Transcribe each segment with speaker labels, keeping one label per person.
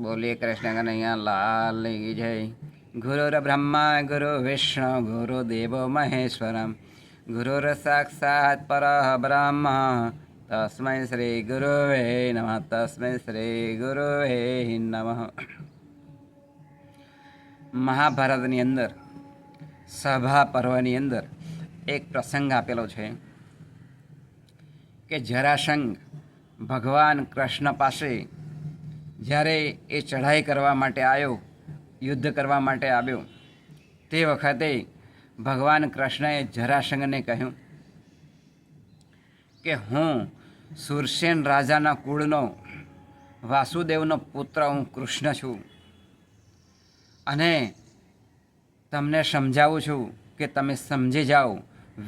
Speaker 1: બોલીએ કૃષ્ણ કનૈયા લાલ જય. ગુરુર બ્રહ્મા, ગુરુ વિષ્ણુ, ગુરુ દેવો મહેશ્વરમ. ગુરુર સાક્ષાત પર બ્રહ્મ. તસ્મૈ શ્રી ગુરુવે નમઃ. તસ્મૈ શ્રી ગુરુવે નમઃ. મહાભારતની અંદર, સભા પર્વની અંદર એક પ્રસંગ આપેલો છે કે જરાસંઘ ભગવાન કૃષ્ણ પાસે જ્યારે એ ચઢાઈ કરવા માટે આવ્યો, યુદ્ધ કરવા માટે આવ્યો, તે વખતે ભગવાન કૃષ્ણએ જરાસંઘને કહ્યું કે હું સુરસેન રાજાના કુળનો, વાસુદેવનો પુત્ર, હું કૃષ્ણ છું. અને તમને સમજાવું છું કે તમે સમજી જાઓ,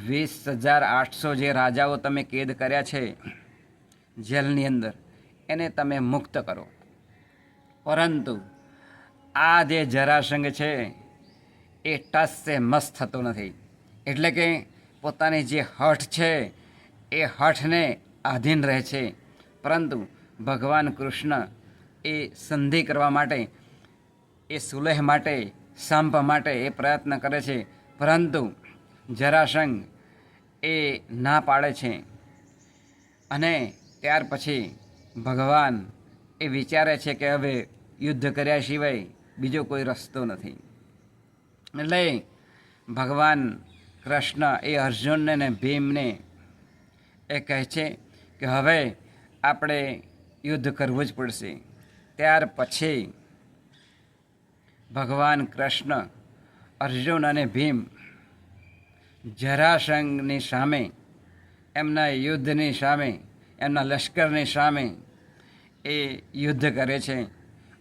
Speaker 1: વીસ હજાર આઠસો જે રાજાઓ તમે કેદ કર્યા છે જેલની અંદર, એને તમે મુક્ત કરો. પરંતુ આ જે જરાસંઘ છે, એ ટસસે મસ્ત થતો નથી. એટલે કે પોતાની જે હઠ છે, એ હઠને આધીન રહે છે. પરંતુ ભગવાન કૃષ્ણ એ સંધિ કરવા માટે, એ સુલેહ માટે સંપ માટે એ પ્રયત્ન કરે છે. પરંતુ જરાસંઘ એ ના પાડે છે. અને ત્યાર પછી ભગવાન એ વિચારે છે કે હવે યુદ્ધ કર્યા સિવાય બીજો કોઈ રસ્તો નથી. એટલે ભગવાન કૃષ્ણ એ અર્જુનને ને ભીમને એ કહે છે કે હવે આપણે યુદ્ધ કરવું જ પડશે. ત્યાર પછી ભગવાન કૃષ્ણ, અર્જુન અને ભીમ જરાસંઘની સામે, એમના યુદ્ધની સામે, એમના લશ્કરની સામે એ યુદ્ધ કરે છે.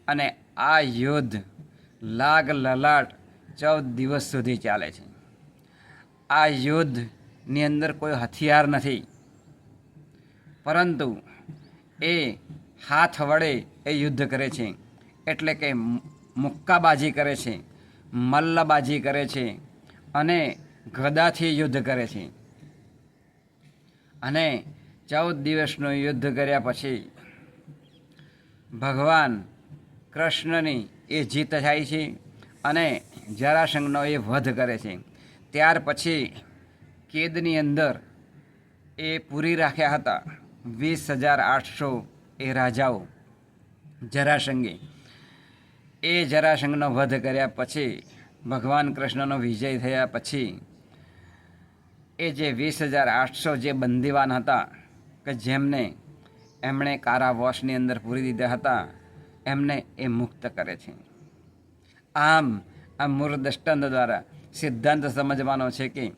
Speaker 1: અને આ યુદ્ધ લાગ લલાટ ચૌદ દિવસ સુધી ચાલે છે. આ યુદ્ધની અંદર કોઈ હથિયાર નથી. પરંતુ એ હાથ વડે એ યુદ્ધ કરે છે. એટલે કે મુક્કાબાજી કરે છે, મલ્લબાજી કરે છે અને ગદાથી યુદ્ધ કરે છે. અને ચૌદ દિવસનું યુદ્ધ કર્યા પછી ભગવાન કૃષ્ણની એ જીત થાય છે અને જરાસંઘનો એ વધ કરે છે. ત્યાર પછી કેદની અંદર એ પૂરી રાખ્યા હતા. વીસ હજાર આઠસો એ રાજાઓ જરાસંઘે. એ જરાસંઘનો વધ કર્યા પછી ભગવાન કૃષ્ણનો વિજય થયા પછી એ જે વીસ હજાર આઠસો જે બંદીવાન હતા, કે જેમને એમણે કારાવાસની અંદર પૂરી દીધા હતા. એમને એ મુક્ત કરે છે. આમ, આ મૂળ દ્વારા સિદ્ધાંત સમજવાનો છે કે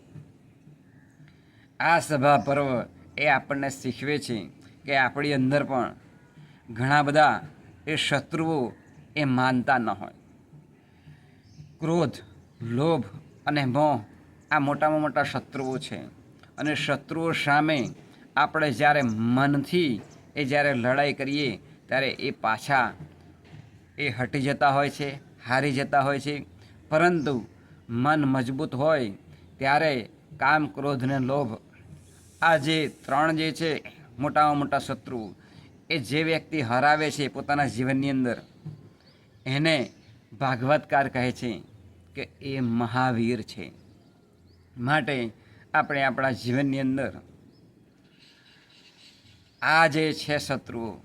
Speaker 1: આ સભા પર્વ એ આપણને શીખવે છે કે આપણી અંદર પણ ઘણા બધા એ શત્રુઓ એ માનતા ન હોય. ક્રોધ, લોભ અને મોહ આ મોટામાં મોટા શત્રુઓ છે. અને શત્રુઓ સામે આપણે જ્યારે મનથી એ જ્યારે લડાઈ કરીએ, ત્યારે એ પાછા એ હટી જતા હોય છે, હારી જતા હોય છે. પરંતુ મન મજબૂત હોય, ત્યારે કામ ક્રોધ ને લોભ. આ જે ત્રણ જે છે, મોટામાં મોટા શત્રુ, એ જે વ્યક્તિ હરાવે છે પોતાના જીવનની અંદર, એને ભાગવતકાર કહે છે કે એ મહાવીર છે. માટે આપણે આપણા જીવનની અંદર આ જે છે શત્રુઓ,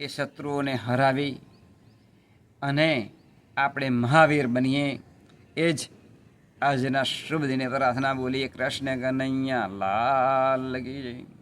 Speaker 1: એ શત્રુઓને હરાવી અને આપણે મહાવીર બનીએ. એ જ આજના શુભ દિને પ્રાર્થના બોલીએ, કૃષ્ણ કનૈયા, લાલ લગી જય.